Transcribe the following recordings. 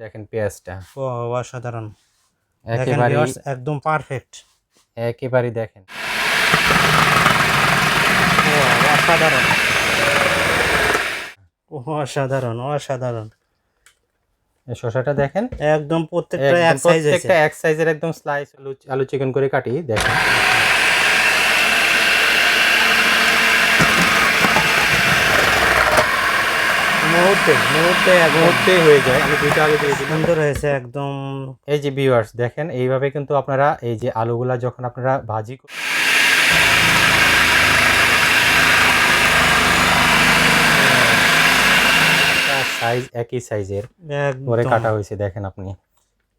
দেখেন পেঁয়াজটা। ও অসাধারণ। একেবারে একদম পারফেক্ট একেবারে দেখেন। অসাধারণ। অসাধারণ অসাধারণ। শসাটা দেখেন? একদম প্রত্যেকটা এক সাইজ এক সাইজের একদম স্লাইস আলু চিকেন করে কাটি দেখেন। মুহূর্তে মুহূর্তে এক মুহূর্তে হয়ে যায়। আমি দুইটা আলু দিয়ে সুন্দর হয়েছে একদম। এই যে ভিউয়ার্স দেখেন এইভাবে কিন্তু আপনারা এই যে আলুগুলা যখন আপনারা ভাজি সাইজ একই সাইজের করে কাটা হয়েছে দেখেন আপনি।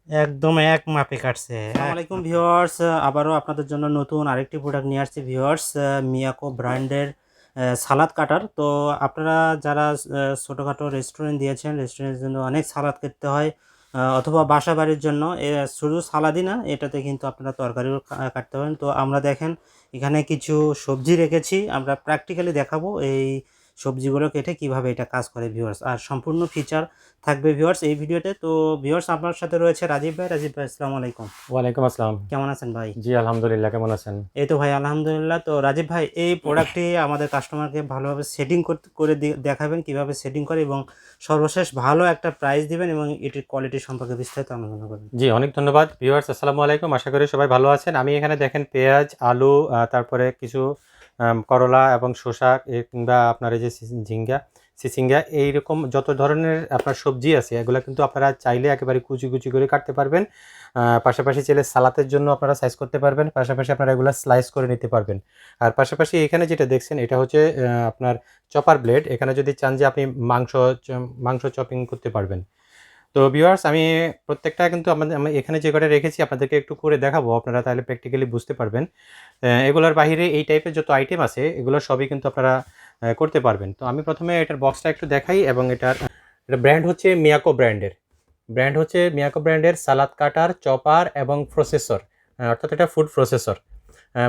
একদম এক মাপে কাটছে। আসসালামাইকুম ভিউয়ার্স আবারও আপনাদের জন্য নতুন আরেকটি প্রোডাক্ট নিয়ে আসছি ভিউয়ার্স মিয়াকো ব্র্যান্ডের সালাদ কাটার। তো আপনারা যারা ছোটোখাটো রেস্টুরেন্ট দিয়েছেন রেস্টুরেন্টের জন্য অনেক সালাদ কাটতে হয় অথবা বাসা বাড়ির জন্য। এ, শুধু সালাদই না এটাতে কিন্তু আপনারা তরকারিও কাটতে পারেন। তো আমরা দেখেন এখানে কিছু সবজি রেখেছি আমরা প্র্যাকটিক্যালি দেখাবো। এই সবজিগুলো কেটে কীভাবে এটা কাজ করে ভিউয়ার্স আর সম্পূর্ণ ফিচার থাকবে ভিউয়ার্স এই ভিডিওতে। তো ভিউয়ার্স আপনার সাথে রয়েছে রাজীব ভাই। রাজীব ভাই আসসালামু আলাইকুম। ওয়ালাইকুম আসসালাম। কেমন আছেন ভাই? জি আলহামদুলিল্লাহ কেমন আছেন? এই তো ভাই আলহামদুলিল্লাহ। তো রাজীব ভাই এই প্রোডাক্টটি আমাদের কাস্টমারকে ভালোভাবে সেটিং করে দেখাবেন কীভাবে সেটিং করে এবং সর্বশেষ ভালো একটা প্রাইস দিবেন এবং এটির কোয়ালিটি সম্পর্কে বিস্তারিত আলোচনা করবেন। জি অনেক ধন্যবাদ। ভিউয়ার্স আসসালামু আলাইকুম। আশা করি সবাই ভালো আছেন। আমি এখানে দেখেন পেঁয়াজ আলু তারপরে কিছু করলা এবং শসা কিংবা আপনার এই যে ঝিঙ্গা, সিসিঙ্গা, এইরকম যত ধরনের আপনার সবজি আছে, এগুলো কিন্তু আপনারা চাইলে একেবারে কুচি কুচি করে কাটতে পারবেন। পাশাপাশি চাইলে সালাতের জন্য আপনারা সাইজ করতে পারবেন, পাশাপাশি আপনারা এগুলো স্লাইস করে নিতে পারবেন। আর পাশাপাশি এখানে যেটা দেখছেন, এটা হচ্ছে আপনার চপার ব্লেড এখানে যদি চান যে আপনি মাংস মাংস চপিং করতে পারবেন। তো ভিউয়ার্স আমি প্রত্যেকটা কিন্তু আমাদের, আমি এখানে যে কটা রেখেছি, আপনাদেরকে একটু করে দেখাবো। আপনারা তাহলে প্র্যাকটিক্যালি বুঝতে পারবেন। এগুলোর বাইরে এই টাইপের যত আইটেম আছে, এগুলো সবই কিন্তু আপনারা করতে পারবেন। তো আমি প্রথমে এটার বক্সটা একটু দেখাই এবং এটার, এটা ব্র্যান্ড হচ্ছে মিয়াকো ব্র্যান্ডের ব্র্যান্ড হচ্ছে মিয়াকো ব্র্যান্ডের সালাদ কাটার, চপার এবং প্রসেসর অর্থাৎ এটা ফুড প্রসেসর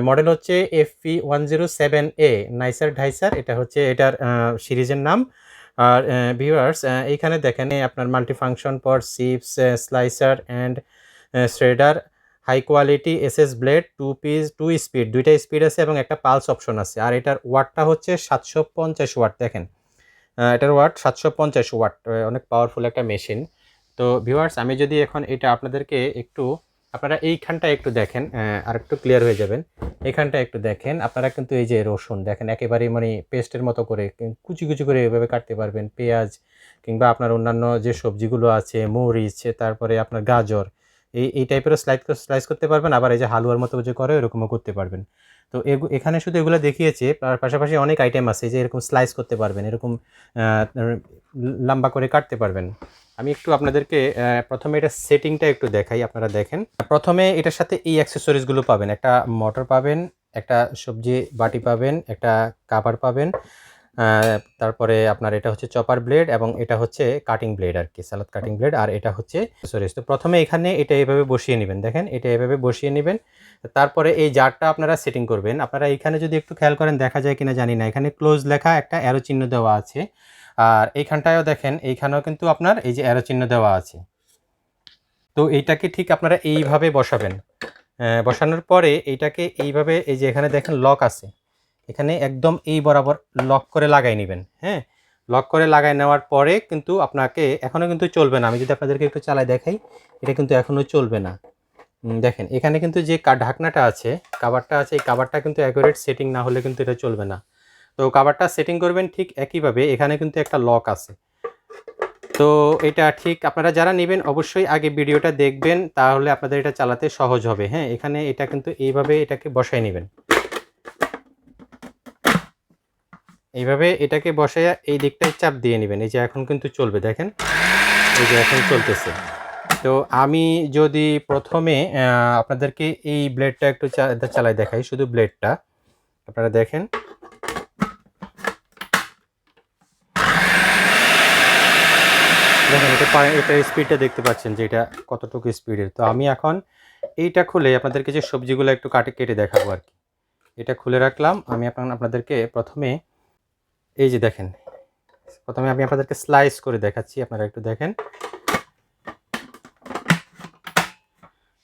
মডেল হচ্ছে F P one zero seven A nicer dicer এটা হচ্ছে, এটার সিরিজের নাম। আর ভিউয়ার্স এইখানে দেখেন আপনার মাল্টিফাংশন পর সিপস slicer and shredder high quality SS blade two piece two speed দুইটা স্পিড আছে এবং একটা পালস অপশন আছে। আর এটার ওয়াটটা হচ্ছে সাতশো পঞ্চাশ ওয়াট দেখেন। এটার ওয়াট সাতশো পঞ্চাশ ওয়াট অনেক পাওয়ারফুল একটা মেশিন তো ভিউয়ার্স আমি যদি এখন এটা আপনাদেরকে একটু আপনারা এইখানটা একটু দেখেন আর একটু ক্লিয়ার হয়ে যাবেন। এখানটা একটু দেখেন, আপনারা কিন্তু এই যে রসুন দেখেন একেবারে মানে পেস্টের মতো করে, কুচি কুচি করে এভাবে কাটতে পারবেন। পেঁয়াজ কিংবা আপনার অন্যান্য যে সবজিগুলো আছে, মরিচ, তারপরে আপনার গাজর, এই এই টাইপেরও স্লাইড স্লাইস করতে পারবেন, আবার এই যে হালুয়ার মতো যে করে এরকমও করতে পারবেন। তো এখানে শুধু এগুলো দেখিয়েছে, তার পাশাপাশি অনেক আইটেম আছে যে এরকম স্লাইস করতে পারবেন, এরকম লম্বা করে কাটতে পারবেন। আমি একটু আপনাদেরকে প্রথমে এটা সেটিংটা একটু দেখাই, আপনারা দেখেন। প্রথমে এটার সাথে এই অ্যাক্সেসরিজগুলো পাবেন। একটা মোটর পাবেন, একটা সবজি বাটি পাবেন, একটা কাবার পাবেন তারপরে আপনার এটা হচ্ছে চপার ব্লেড এবং এটা হচ্ছে কাটিং ব্লেড আর কি সালাদ কাটিং ব্লেড আর এটা হচ্ছে অ্যাক্সেসরিজ তো প্রথমে এখানে এটা এভাবে বসিয়ে নেবেন, দেখেন, এটা এভাবে বসিয়ে নেবেন। তারপরে এই জারটা আপনারা সেটিং করবেন। আপনারা এখানে যদি একটু খেয়াল করেন, দেখা যায় কিনা জানি না। এখানে ক্লোজ লেখা একটা অ্যারো চিহ্ন দেওয়া আছে। আর এইখানটায়ও দেখেন, এইখানেও কিন্তু আপনার এই যে অ্যারো চিহ্ন দেওয়া আছে। তো এইটাকে ঠিক আপনারা এইভাবে বসাবেন। বসানোর পরে এইটাকে এইভাবে এই যে এখানে দেখেন লক আছে। এখানে একদম এই বরাবর লক করে লাগাই নেবেন হ্যাঁ? লক করে লাগাই নেওয়ার পরে কিন্তু আপনাকে এখনও কিন্তু চলবে না। আমি যদি আপনাদেরকে একটু চালাই দেখাই, এটা কিন্তু এখনও চলবে না। দেখেন, এখানে কিন্তু যে ঢাকনাটা আছে কাবারটা আছে, এই কাবারটা কিন্তু অ্যাকুরেট সেটিং না হলে কিন্তু এটা চলবে না। তো কাবারটা সেটিং করবেন ঠিক একইভাবে, এখানে কিন্তু একটা লক আছে। তো এটা ঠিক আপনারা যারা নেবেন অবশ্যই আগে ভিডিওটা দেখবেন, তাহলে আপনাদের এটা চালাতে সহজ হবে। হ্যাঁ এখানে এটা কিন্তু এইভাবে এটাকে বসাই নেবেন। এইভাবে এটাকে বসাইয়া এই দিকটায় চাপ দিয়ে নেবেন। এই যে এখন কিন্তু চলবে, দেখেন। এই যে এখন চলতেছে। তো আমি যদি প্রথমে আপনাদেরকে এই ব্লেডটা একটু চালাই দেখাই, শুধু ব্লেডটা আপনারা দেখেন। দেখেন, এটা এটা স্পিডটা দেখতে পাচ্ছেন যে এটা কতটুকু স্পিডের তো আমি এখন এইটা খুলে আপনাদেরকে যে সবজিগুলো একটু কাটে কেটে দেখাবো আর কি। এটা খুলে রাখলাম। আমি আপনার আপনাদেরকে প্রথমে এই যে দেখেন, প্রথমে আমি আপনাদেরকে স্লাইস করে দেখাচ্ছি, আপনারা একটু দেখেন।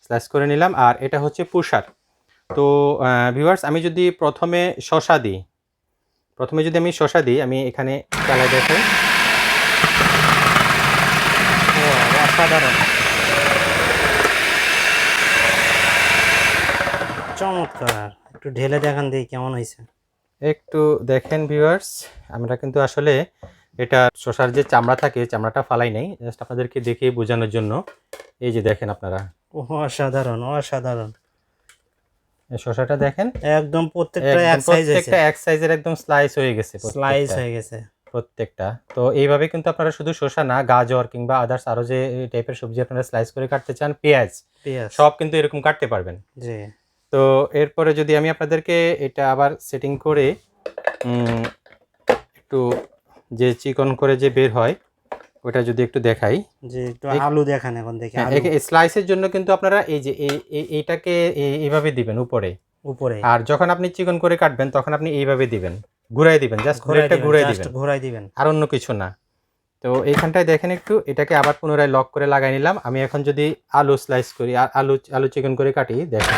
স্লাইস করে নিলাম, আর এটা হচ্ছে পুষার। তো ভিউয়ার্স আমি যদি প্রথমে শশা দিই, প্রথমে যদি আমি শশা দিই, আমি এখানে চালাই দেখাই ও, অসাধারণ। চমৎকার। একটু ঢেলে দেখান দিই কেমন হয়েছে। একটু দেখেন ভিউয়ার্স আমরা কিন্তু আসলে এটা শশার যে চামড়া থাকে চামড়াটা ফালাই নাই জাস্ট আপনাদেরকে দেখে বোঝানোর জন্য। এই যে দেখেন আপনারা। অসাধারণ অসাধারণ। শশাটা দেখেন একদম প্রত্যেকটা এক সাইজ এক সাইজের একদম স্লাইস হয়ে গেছে স্লাইস হয়ে গেছে। প্রত্যেকটা। তো এইভাবে কিন্তু আপনারা শুধু শসা না গাজর কিংবা আদার্স আরও যে টাইপের সবজি আপনারা স্লাইস করে কাটতে চান পেঁয়াজ সব কিন্তু এরকম কাটতে পারবেন। জি। তো এরপরে যদি আমি আপনাদেরকে এটা আবার সেটিং করে একটু যে চিকন করে যে বের হয় ওটা যদি একটু দেখাই। একটু আলু দেখান এখন দেখি হ্যাঁ, আলু। স্লাইসের জন্য কিন্তু আপনারা এই যে এই- এই- এইটাকে এইভাবে দিবেন উপরে। উপরে। আর যখন আপনি চিকন করে কাটবেন তখন আপনি এইভাবে দিবেন। ঘুরাই দিবেন জাস্ট দিবেন ঘুরাই দিবেন। ঘোরাই দিবেন। আর অন্য কিছু না। তো এইখানটায় দেখেন একটু এটাকে আবার পুনরায় লক করে লাগাই নিলাম। আমি এখন যদি আলু স্লাইস করি আর আলু আলু চিকেন করে কাটি দেখেন।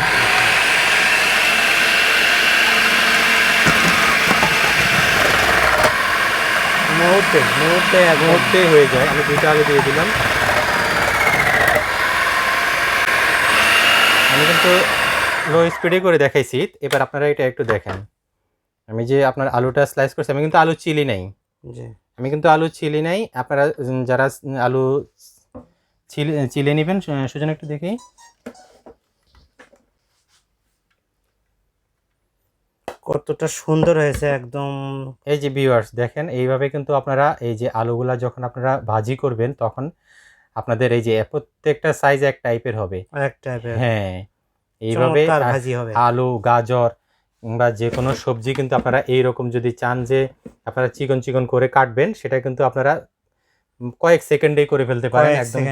মুহূর্তে মুহূর্তে এক মুহূর্তে। হয়ে যায়। আমি দুইটা আলু দিয়ে দিলাম। আমি কিন্তু লো স্পিডে করে দেখাইছি। এবার আপনারা এটা একটু দেখেন। আমি যে আপনার আলুটা স্লাইস করছি আমি কিন্তু আলু চিলি নাই। জি। আমি কিন্তু আলু চিলি নাই। আপনারা যারা আলু চিলি চিলে নেবেন সুজন একটু দেখি। কতটা সুন্দর হয়েছে একদম। এই যে ভিউয়ার্স দেখেন এইভাবে কিন্তু আপনারা এই যে আলুগুলা যখন আপনারা ভাজি করবেন তখন আপনাদের এই যে প্রত্যেকটা সাইজ এক টাইপের হবে। এক টাইপের হ্যাঁ এইভাবে ভাজি হবে। আলু গাজর কিংবা যে কোনো সবজি কিন্তু আপনারা এইরকম যদি চান যে আপনারা চিকন চিকন করে কাটবেন সেটা কিন্তু আপনারা কয়েক সেকেন্ডেই করে ফেলতে পারেন একদম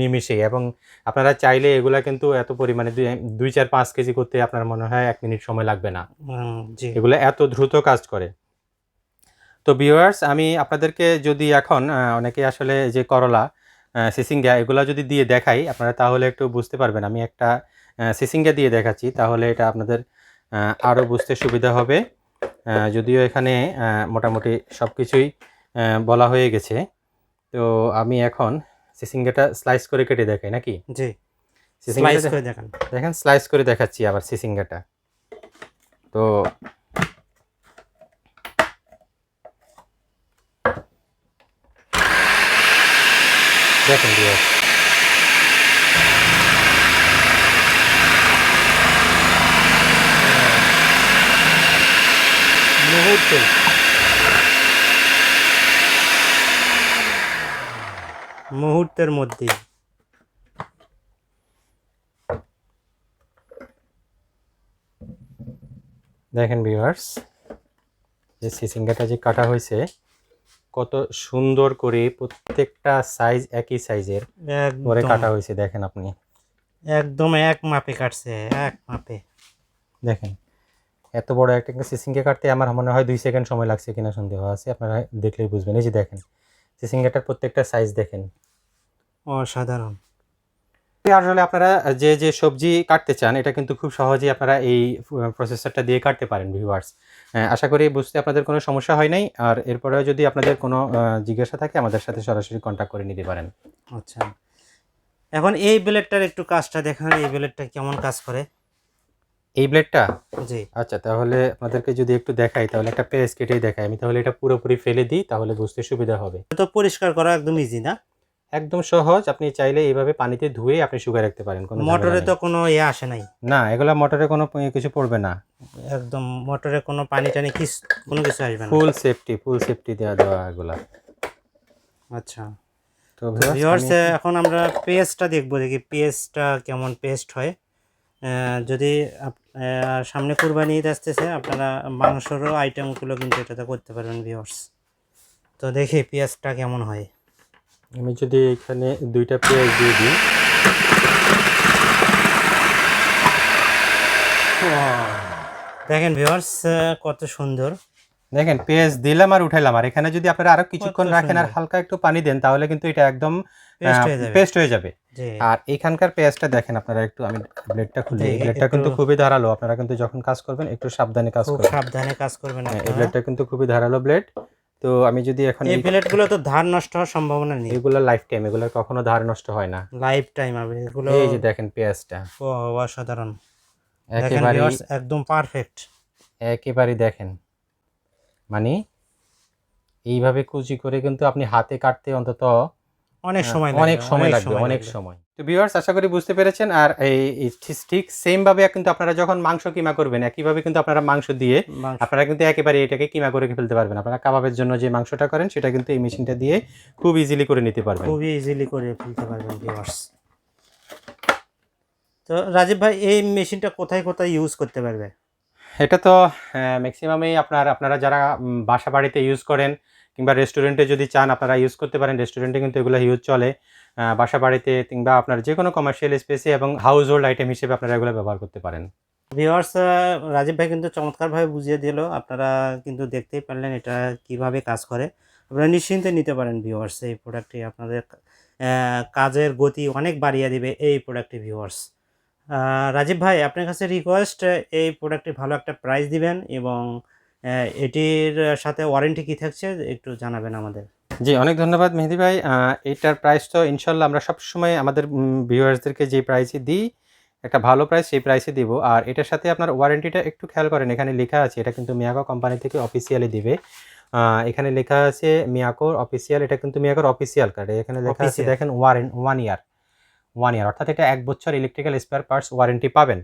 নিমিষেই। এবং আপনারা চাইলে এগুলা কিন্তু এত পরিমাণে দুই চার পাঁচ কেজি করতে আপনার মনে হয় এক মিনিট সময় লাগবে না। এগুলো এত দ্রুত কাজ করে। তো ভিউয়ার্স আমি আপনাদেরকে যদি এখন অনেকে আসলে যে করলা সিসিঙ্গা এগুলো যদি দিয়ে দেখাই আপনারা তাহলে একটু বুঝতে পারবেন। আমি একটা সিসিঙ্গা দিয়ে দেখাচ্ছি তাহলে এটা আপনাদের আহ, আরও বুঝতে সুবিধা হবে। যদিও এখানে মোটামুটি সব কিছুই বলা হয়ে গেছে। তো আমি এখন সিসিঙ্গাটা স্লাইস করে কেটে দেখাই নাকি? জি। স্লাইস করে দেখান। দেখেন স্লাইস করে দেখাচ্ছি আবার সিসিঙ্গাটা। তো দেখেন viewers, মুহূর্তে। মুহূর্তের মধ্যে। দেখেন ভিউয়ার্স যে সিসিঙ্গাটা যে কাটা হয়েছে কত সুন্দর করে প্রত্যেকটা সাইজ একই সাইজের করে কাটা হয়েছে দেখেন আপনি। একদম এক মাপে কাটছে এক মাপে। দেখেন। এত বড় একটা সিসিঙ্গা কাটতে আমার মনে হয় দুই সেকেন্ড সময় লাগছে কিনা সন্দেহ আছে। আপনারা দেখলেই বুঝবেন। এই যে দেখেন সিসিঙ্গাটার প্রত্যেকটা সাইজ দেখেন। অসাধারণ। আসলে আপনারা যে যে সবজি কাটতে চান এটা কিন্তু খুব সহজেই আপনারা এই প্রসেসরটা দিয়ে কাটতে পারেন ভিউয়ার্স আশা করি বুঝতে আপনাদের কোনো সমস্যা হয় নাই। আর এরপরেও যদি আপনাদের কোনো জিজ্ঞাসা থাকে আমাদের সাথে সরাসরি কন্ট্যাক্ট করে নিতে পারেন। আচ্ছা। এখন এই ব্লেডটার একটু কাজটা দেখান এই ব্লেডটা কেমন কাজ করে? এই ব্লেডটা জি। আচ্ছা তাহলে আপনাদেরকে যদি একটু দেখাই তাহলে একটা পেজ কেটেই দেখাই। আমি তাহলে এটা পুরোপুরি ফেলে দিই তাহলে বুঝতে সুবিধা হবে। তো পরিষ্কার করা একদম ইজি না? একদম সহজ। আপনি চাইলে এইভাবে পানিতে ধুয়ে আপনি শুকায় রাখতে পারেন কোনো মোটরে তো কোনো ইয়ে আসে নাই। না এগুলা মোটরে কোনো কিছু পড়বে না। একদম মোটরে কোনো পানি টানি কিস কোনো কিছু আসবে না। ফুল সেফটি ফুল সেফটি দেওয়া দেওয়া এগুলা। আচ্ছা। তো ভিউয়ার্স এখন আমরা পেস্টটা দেখব দেখি পেস্টটা কেমন পেস্ট হয়। আহ, যদি সামনে কুরবানি ঈদ আসতেছে আপনারা মাংসরও আইটেমগুলো কিন্তু এটাতে করতে পারবেন ভিওর্স তো দেখি পেঁয়াজটা কেমন হয়। আমি যদি এখানে দুইটা পেঁয়াজ দিয়ে দিই। দেখেন ভিওর্স কত সুন্দর। দেখেন পেঁয়াজ দিলাম আর উঠাইলাম। আর এখানে যদি আপনারা আরও কিছুক্ষণ রাখেন আর হালকা একটু পানি দেন তাহলে কিন্তু এটা একদম পেস্ট হয়ে যাবে। আর এখানকার পেঁয়াজটা দেখেন আপনারা একটু আমি ব্লেডটা খুলি। এই ব্লেডটা কিন্তু খুবই ধারালো। আপনারা কিন্তু যখন কাজ করবেন একটু সাবধানে কাজ করবেন। সাবধানে কাজ করবেন হ্যাঁ, এই ব্লেডটা কিন্তু খুবই ধারালো ব্লেড। তো আমি যদি এখন এই এই- প্লেটগুলো তো ধার নষ্ট হওয়ার সম্ভাবনা নেই। এগুলো লাইফ টাইম এগুলো কখনো ধার নষ্ট হয় না। লাইফ টাইম হবে এগুলো এই যে দেখেন পেঁয়াজটা। ও, অসাধারণ। একেবারে একদম পারফেক্ট একেবারে দেখেন। মানে এইভাবে কুচি করে কিন্তু আপনি হাতে কাটতে অন্তত অনেক সময় হ্যাঁ, অনেক সময় লাগবে অনেক সময়। তো ভিউয়ার্স আশা করি বুঝতে পেরেছেন। আর এই ঠিক- ঠিক সেম ভাবে কিন্তু আপনারা যখন মাংস কিমা করবেন একইভাবে কিন্তু আপনারা মাংস দিয়ে আপনারা কিন্তু একেবারে এটাকে কিমা করে ফেলতে পারবেন। আপনারা কাবাবের জন্য যে মাংসটা করেন সেটা কিন্তু এই মেশিনটা দিয়ে খুব ইজিলি করে নিতে পারবেন। খুবই ইজিলি করে ফেলতে পারবেন ভিউয়ার্স তো রাজীব ভাই এই মেশিনটা কোথায় কোথায় ইউজ করতে পারবে? এটা তো ম্যাক্সিমামই আপনার, আপনারা যারা বাসা বাড়িতে ইউজ করেন কিংবা রেস্টুরেন্টে যদি চান, আপনারা ইউজ করতে পারেন। রেস্টুরেন্টে কিন্তু এগুলো ইউজ চলে। বাসা বাড়িতে কিংবা আপনার যে কোনো কমার্শিয়াল স্পেসে এবং হাউস হোল্ড আইটেম হিসেবে আপনারা এগুলো ব্যবহার করতে পারেন। ভিওয়ার্স রাজীব ভাই কিন্তু চমৎকারভাবে বুঝিয়ে দিল। আপনারা কিন্তু দেখতেই পারলেন এটা কীভাবে কাজ করে। আপনারা নিশ্চিন্তে নিতে পারেন ভিউয়ার্স এই প্রোডাক্টটি আপনাদের কাজের গতি অনেক বাড়িয়ে দিবে এই প্রোডাক্টটি ভিউয়ার্স রাজীব ভাই আপনার কাছে রিকোয়েস্ট এই প্রোডাক্টটি ভালো একটা প্রাইস দিবেন এবং এটির সাথে ওয়ারেন্টি কি থাকছে একটু জানাবেন আমাদের। জি অনেক ধন্যবাদ মেহেদি ভাই। আহ, এইটার প্রাইস তো ইনশাল্লাহ আমরা সবসময় আমাদের ভিউয়ার্সদেরকে যে প্রাইসে দিই একটা ভালো প্রাইস সেই প্রাইসে দিব। আর এটার সাথে আপনার ওয়ারেন্টিটা একটু খেয়াল করেন এখানে লেখা আছে এটা কিন্তু মিয়াকো কোম্পানি থেকে অফিসিয়ালি দিবে। এখানে লেখা আছে মিয়াকোর অফিসিয়াল এটা কিন্তু মিয়াকোর অফিসিয়াল কার্ড এখানে লেখা আছে দেখেন warranty one year one year অর্থাৎ এটা এক বছর ইলেকট্রিক্যাল স্পেয়ার পার্টস ওয়ারেন্টি পাবেন।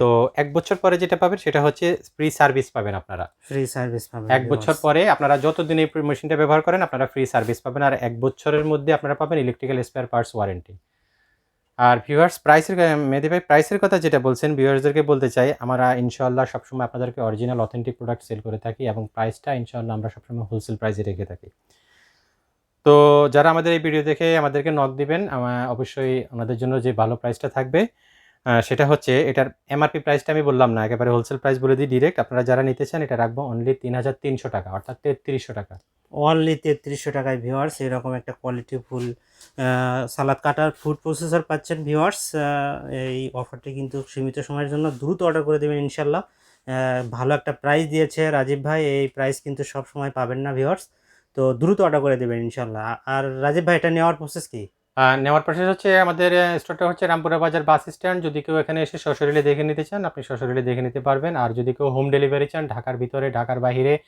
তো এক বছর পরে যেটা পাবেন সেটা হচ্ছে ফ্রি সার্ভিস পাবেন আপনারা। ফ্রি সার্ভিস পাবেন এক বছর পরে আপনারা যতদিন এই মেশিনটা ব্যবহার করেন আপনারা ফ্রি সার্ভিস পাবেন আর এক বছরের মধ্যে আপনারা পাবেন ইলেকট্রিক্যাল স্পেয়ার পার্টস ওয়ারেন্টি আর ভিউয়ার্স প্রাইসের মেহেদি ভাই প্রাইসের কথা যেটা বলছেন ভিউয়ার্সদেরকে বলতে চাই আমরা ইনশাআল্লাহ সবসময় আপনাদেরকে অরিজিনাল অথেন্টিক প্রোডাক্ট সেল করে থাকি এবং প্রাইসটা ইনশাআল্লাহ আমরা সবসময় হোলসেল প্রাইসে রেখে থাকি। তো যারা আমাদের এই ভিডিও দেখে আমাদেরকে নক দিবেন অবশ্যই ওনাদের জন্য যে ভালো প্রাইসটা থাকবে সেটা হচ্ছে এটার এমআরপি প্রাইসটা আমি বললাম না, একেবারে হোলসেল প্রাইস বলে দিই ডিরেক্ট আপনারা যারা নিতে চান, এটা রাখব অনলি তিন হাজার তিনশো টাকা, অর্থাৎ তেত্রিশশো টাকা। অনলি তেত্রিশশো টাকায় ভিওয়ার্স এরকম একটা quality full salad cutter food processor পাচ্ছেন ভিওয়ার্স এই অফারটি কিন্তু সীমিত সময়ের জন্য দ্রুত অর্ডার করে দেবেন ইনশাল্লাহ ভালো একটা প্রাইস দিয়েছে রাজীব ভাই, এই প্রাইস কিন্তু সব সময় পাবেন না ভিওয়ার্স তো দ্রুত অর্ডার করে দেবেন ইনশাল্লাহ। আর রাজীব ভাই এটা নেওয়ার প্রসেস কি? নেওয়ার প্রসেস হচ্ছে আমাদের স্টোরটা হচ্ছে রামপুরা বাজার বাস স্ট্যান্ড যদি কেউ এখানে এসে সশরীরে দেখে নিতে চান, আপনি সশরীরে দেখে নিতে পারবেন। আর যদি কেউ হোম ডেলিভারি চান, ঢাকার ভিতরে, ঢাকার বাইরে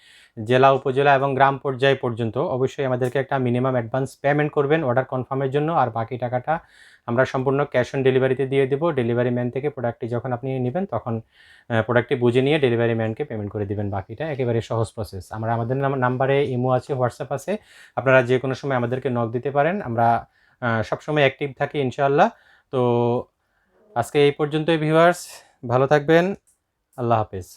জেলা, উপজেলা এবং গ্রাম পর্যায় পর্যন্ত, অবশ্যই আমাদেরকে একটা মিনিমাম অ্যাডভান্স পেমেন্ট করবেন অর্ডার কনফার্মের জন্য। আর বাকি টাকাটা আমরা সম্পূর্ণ ক্যাশ অন ডেলিভারিতে দিয়ে দেবো। ডেলিভারি ম্যান থেকে প্রোডাক্টটি যখন আপনি নেবেন, তখন প্রোডাক্টটি বুঝে নিয়ে ডেলিভারি ম্যানকে পেমেন্ট করে দিবেন বাকিটা। একেবারে সহজ প্রসেস আমরা আমাদের নাম- নাম্বারে ইমো আছে হোয়াটসঅ্যাপ আছে। আপনারা যে কোনো সময় আমাদেরকে নক দিতে পারেন। আমরা সবসময় অ্যাক্টিভ থাকি ইনশাআল্লাহ। তো আজকে এই পর্যন্তই ভিউয়ার্স ভালো থাকবেন। আল্লাহ হাফেজ।